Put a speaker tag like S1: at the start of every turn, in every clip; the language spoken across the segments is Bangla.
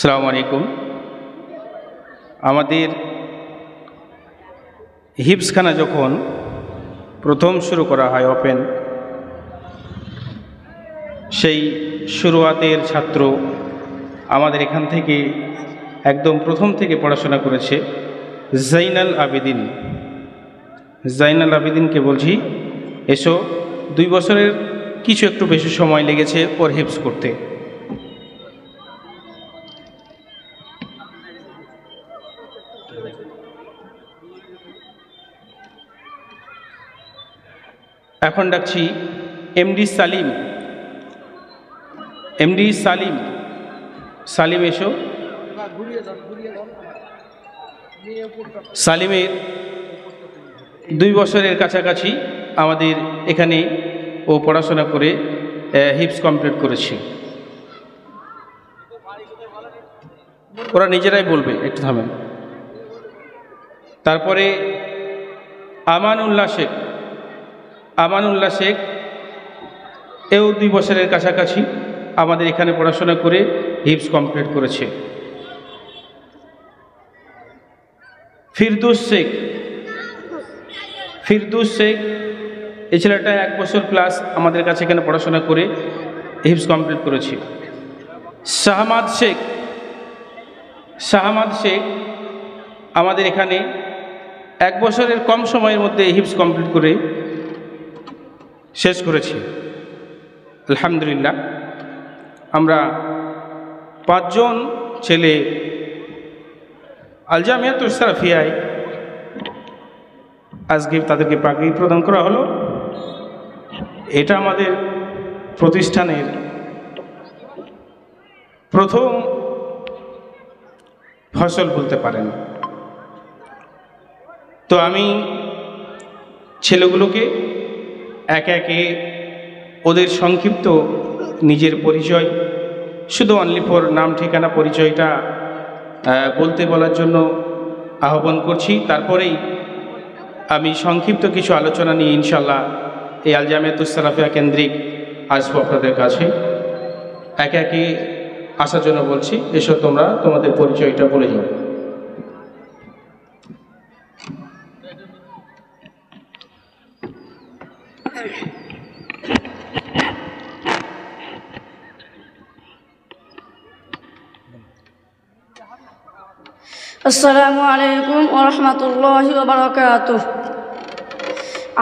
S1: সালামু আলাইকুম। আমাদের হিপসখানা যখন প্রথম শুরু করা হয় ওপেন, সেই শুরুয়াতের ছাত্র আমাদের এখান থেকে একদম প্রথম থেকে পড়াশোনা করেছে জাইনাল আবেদিন। জাইনাল আবেদিনকে বলছি, এসো, দুই বছরের কিছু একটু বেশি সময় লেগেছে ওর হিপস করতে। এখন ডাকছি এমডি সালিম। এমডি সালিম। সালিম এসো। সালিমের দুই বছরের কাছাকাছি আমাদের এখানে ও পড়াশোনা করে হিপস কমপ্লিট করেছে। ওরা নিজেরাই বলবে, একটু থামেন। তারপরে আমানুল্লাহ শেখ। আমানুল্লাহ শেখ, এও দুই বছরের কাছাকাছি আমাদের এখানে পড়াশোনা করে হিপস কমপ্লিট করেছে। ফিরদুস শেখ ফিরদুস শেখ এই ছেলেটা এক বছর প্লাস আমাদের কাছে এখানে পড়াশোনা করে হিপস কমপ্লিট করেছে। শাহমাদ শেখ শাহমাদ শেখ আমাদের এখানে এক বছরের কম সময়ের মধ্যে হিপস কমপ্লিট করে শেষ করেছি। আলহামদুলিল্লাহ। আমরা পাঁচজন ছেলে আলজামিয়াত ইসরাফিয়ায় আজকে তাদেরকে পাগড়ি প্রদান করা হলো। এটা আমাদের প্রতিষ্ঠানের প্রথম ফসল বলতে পারেন। তো আমি ছেলেগুলোকে একে একে ওদের সংক্ষিপ্ত নিজের পরিচয়, শুধু অনলি ফর নাম ঠিকানা পরিচয়টা বলতে বলার জন্য আহ্বান করছি। তারপরেই আমি সংক্ষিপ্ত কিছু আলোচনা নিয়ে ইনশাল্লাহ এই আলজামিয়াতুসালাফিয়া কেন্দ্রিক আসব আপনাদের কাছে। একে একে আসার জন্য বলছি এসব তোমরা তোমাদের পরিচয়টা বলে যাও।
S2: আসসালামু আলাইকুম ওরহমতুল্লাহ বারকাত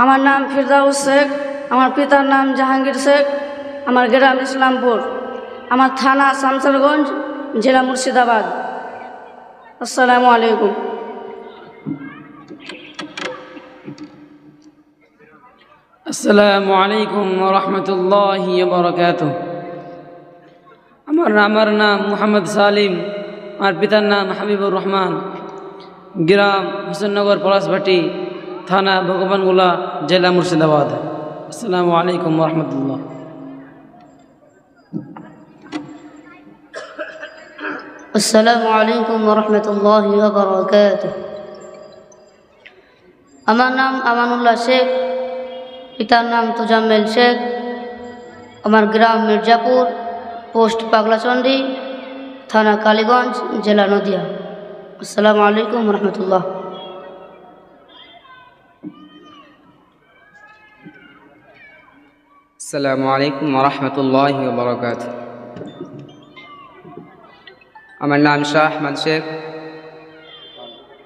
S2: আমার নাম ফিরদাউস শেখ, আমার পিতার নাম জাহাঙ্গীর শেখ, আমার গ্রাম ইসলামপুর, আমার থানা শামসারগঞ্জ, জেলা মুর্শিদাবাদ। আসসালামু আলাইকুম।
S3: আসসালামু আলাইকুম রহমতুল্লাহ বরকাত আমার আমার নাম মুহাম্মদ সালিম, আমার পিতার নাম হাবিবুর রহমান। গ্রাম হোসেননগর পলাশভাটি থানা ভগবানগোলা, জেলা মুর্শিদাবাদ। আসসালামু আলাইকুম রহমতুল্লাহ
S4: আসসালামু আলাইকুম রহমতুল্লাহ বরকাত আমার নাম আমানুল্লাহ শেখ পিতার নাম তুজাম্মেল শেখ। আমার গ্রাম মির্জাপুর, পোস্ট পাগলাচন্ডী, থানা কালীগঞ্জ, জেলা নদিয়া। আসসালামু আলাইকুম রহমতুল্লাহ।
S5: আসসালামু আলাইকুম রহমতুল্লাহ বরকাত। আমার নাম শাহ আহমদ শেখ।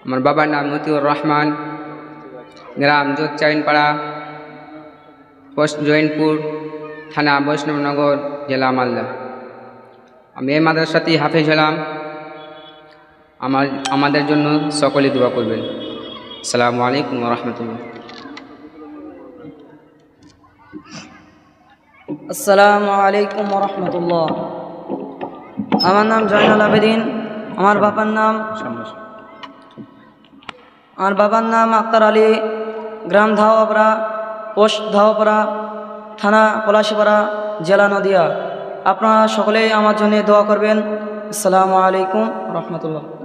S5: আমার বাবার নাম মতিউর রহমান। গ্রাম যোগচাইনপাড়া পোস্ট জৈনপুর থানা বৈষ্ণবনগর জেলা মালদা আমি এই মাদ্রাসাতেই হাফেজ হলাম। আমার আমাদের জন্য সকলে দোয়া করবেন। আসসালামু আলাইকুম রহমতুল্লাহ।
S3: আসসালামু আলাইকুম রহমতুল্লাহ। আমার নাম জয়নাল আবেদিন। আমার বাবার নাম আমার বাবার নাম আক্তার আলী। গ্রাম ধাওয়াপাড়া পোস্ট ধাওয়াপাড়া থানা পলাশিপাড়া, জেলা নদিয়া। আপনারা সকলেই আমার জন্য দোয়া করবেন। আসসালামু আলাইকুম রহমতুল্লাহ।